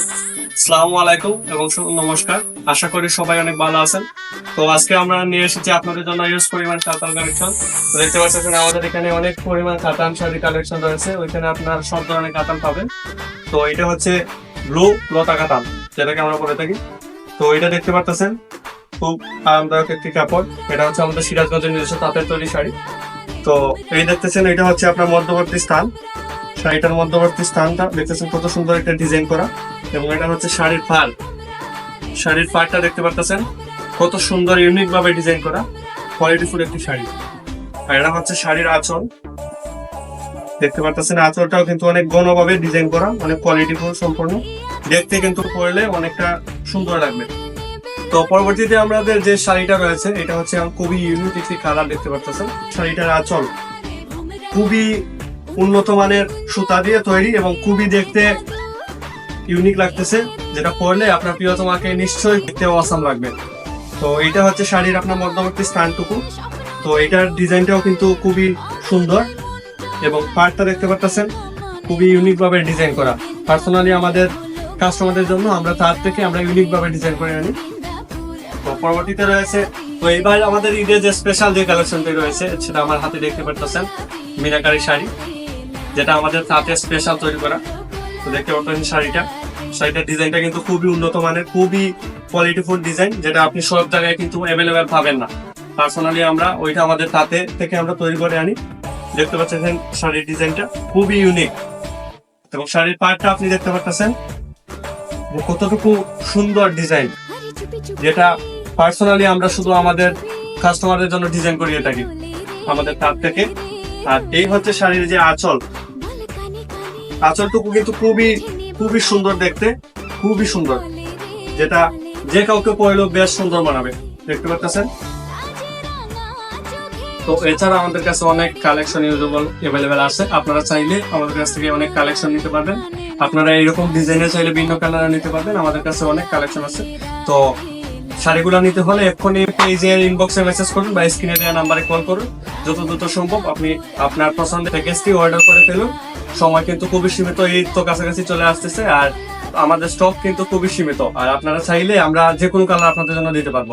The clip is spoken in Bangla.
আসসালামু আলাইকুম এবং নমস্কার। আশা করি সবাই অনেক ভালো আছেন। তো আজকে আমরা নিয়ে এসেছি আপনাদের জন্য ইউজ পরিমাণ কাতান কালেকশন দেখতে পাচ্ছেন আমাদের এখানে অনেক পরিমাণ কাতান শাড়ি কালেকশন রয়েছে। ওইখানে আপনার সব ধরনের কাতান পাবেন। তো এটা হচ্ছে ব্লু লতা কাতান যেটাকে আমরা বলে থাকি। তো এটা দেখতে পাচ্ছেন খুব আরামদায়ক একটি কাপড়। এটা হচ্ছে আমাদের সিরাজগঞ্জের নিজস্ব তাঁতের তৈরি শাড়ি। তো এই দেখতেছেন, এটা হচ্ছে আপনার মধ্যবর্তী স্থান। শাড়িটার মধ্যবর্তী স্থানটা, দেখতেছেন কত সুন্দর একটা ডিজাইন করা। এবং এটা হচ্ছে শাড়ির ফার। শাড়ির ফারটা দেখতে পারতেছেন? কত সুন্দর ইউনিক ভাবে ডিজাইন করা কোয়ালিটিফুল একটি শাড়ি। আর এটা হচ্ছে শাড়ির আঁচল। দেখতে পারতেছেন, আঁচলটাও কিন্তু অনেক ঘনভাবে ডিজাইন করা, অনেক কোয়ালিটিফুল সম্পূর্ণ। দেখতে কিন্তু পরলে অনেকটা সুন্দর লাগবে। তো পরবর্তীতে আমাদের যে শাড়িটা রয়েছে, এটা হচ্ছে খুবই ইউনিক একটি কালার দেখতে পারতেছেন। শাড়িটার আঁচল খুবই উন্নত মানের সুতা দিয়ে তৈরি এবং খুবই দেখতে ইউনিক লাগতেছে, যেটা পরলে আপনার প্রিয়তমাকে নিশ্চয়ই দেখতে অসাম লাগবে। তো এটা হচ্ছে শাড়ির আপনার মধ্যবর্তী স্থানটুকু। তো এটার ডিজাইনটাও কিন্তু খুবই সুন্দর এবং পার্টটা দেখতে পাচ্ছেন খুবই ইউনিকভাবে ডিজাইন করা। পার্সোনালি আমাদের কাস্টমারদের জন্য আমরা তার থেকে আমরা ইউনিকভাবে ডিজাইন করে আনি। তো পরবর্তীতে রয়েছে, তো এবার আমাদের ঈদের যে স্পেশাল যে কালেকশনটি রয়েছে, সেটা আমার হাতে দেখতে পাচ্ছেন মিনাকারি শাড়ি, যেটা আমাদের তাঁতে স্পেশাল তৈরি করা। দেখতে পাচ্ছেন শাড়িটা। শাড়িটার ডিজাইনটা কিন্তু খুবই উন্নত মানের, খুবই কোয়ালিটিফুল ডিজাইন যেটা আপনি সব জায়গায় কিন্তু অ্যাভেলেবেল পাবেন না। পার্সোনালি আমরা ওইটা আমাদের তাতে থেকে আমরা তৈরি করে আনি। দেখতে পাচ্ছেন শাড়ির ডিজাইনটা, খুবই ইউনিক এবং শাড়ির পার্টটা আপনি দেখতে পাচ্ছেন কতটুকু সুন্দর ডিজাইন যেটা পার্সোনালি আমরা শুধু আমাদের কাস্টমারদের জন্য ডিজাইন করিয়ে থাকি, আমাদের তার থেকে। আর এই হচ্ছে শাড়ির যে আঁচল আঁচলটুকু কিন্তু খুবই খুবই সুন্দর দেখতে, খুবই সুন্দর। যেটা যে কাউকে পড়লেও বেশ সুন্দর বানাবে। দেখতে পাচ্ছেন? তো এছাড়া আমাদের কাছে অনেক কালেকশন ইউজেবল অ্যাভেলেবেল আছে। আপনারা চাইলে আমাদের কাছ থেকে অনেক কালেকশন নিতে পারবেন। আপনারা এইরকম ডিজাইনের চাইলে ভিন্ন কালার নিতে পারবেন। আমাদের কাছে অনেক কালেকশন আছে। তো শাড়িগুলো নিতে হলে এক্ষুনি পেজের ইনবক্সে মেসেজ করুন বা স্ক্রিনে দেওয়া নাম্বারে কল করুন। যত দ্রুত সম্ভব আপনি আপনার পছন্দের প্যাকেজটি অর্ডার করে ফেলুন। সময় কিন্তু খুবই সীমিত, এই তো কাছাকাছি চলে আসতেছে। আর আমাদের স্টক কিন্তু খুবই সীমিত। আর আপনারা চাইলে আমরা যে কোনো কালার আপনাদের জন্য দিতে পারব।